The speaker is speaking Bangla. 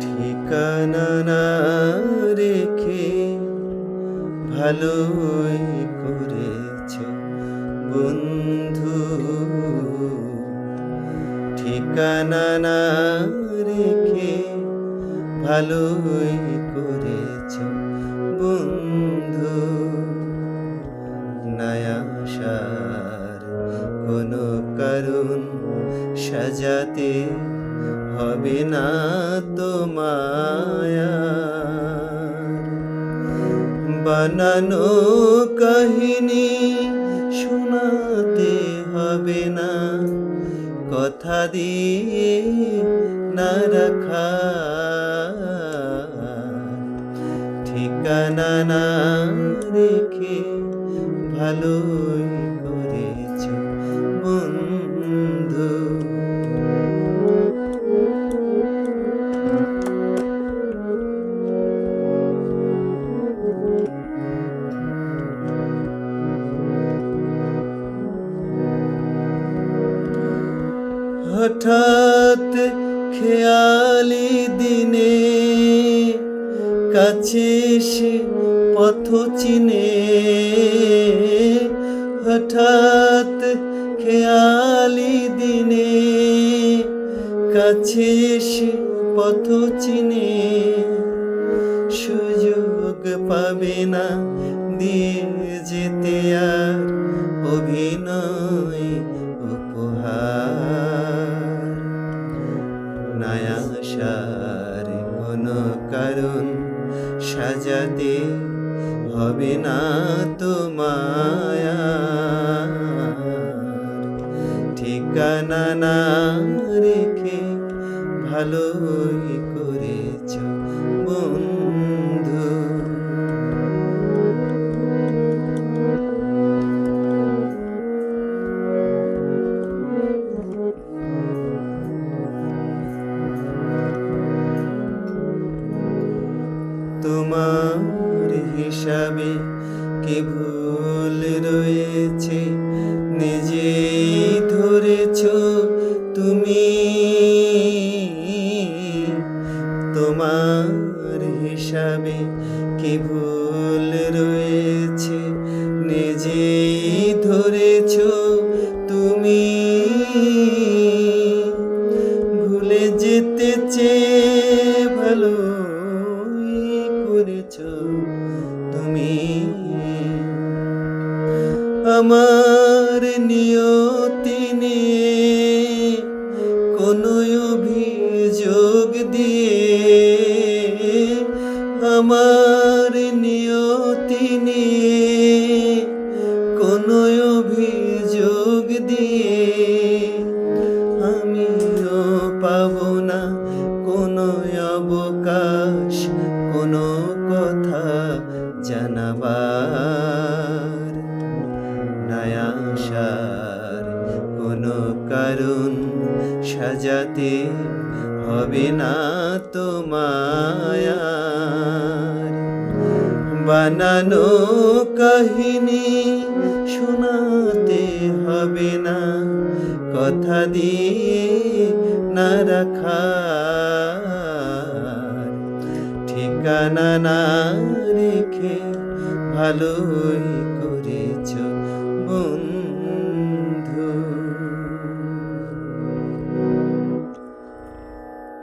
ঠিকানা না রেখে ভালোই করেছ বন্ধু। ঠিকানা না রেখে ভালোই করেছ সাজাতে হবে না তো মায়া বানানো কাহিনী শোনাতে হবে না, কথা দিয়ে না রাখা। ঠিকানা না রেখে ভালোই হঠাৎ খেয়ালি দিনে কাছে এসে পথ চিনে। হঠাৎ খেয়ালি দিনে কাছে এসে পথ চিনে। সুযোগ পাবে না দিয়ে যেতে আর অভিনয় সাজাতে হবে না তো মায়া ঠিকানা না রেখে ভালোই করেছ বন্ধু। তোমার হিসাবে কি ভুল রয়েছে? নিজেই ধরেছ তুমি তোমার হিসাবে কি ভুল রয়েছে? নিজেই ধরেছ তুমি ভুলে যেতে চেয়ে ভালো করেছ তুমি। আমার নিয়তি নিয়ে কোনো অভিযোগ দিয়ে আমার নিয়তি নিয়ে কোনো অভিযোগ দিয়ে আমিও পাবো না কোনো অবকাশ। জানাবার নায়াসার কোনো কারণ সাজাতে হবে না তো মায়ার বানানো কাহিনী শোনাতে হবে না, কথা দিয়ে না রাখার। ঠিকানা না রেখে ভালোই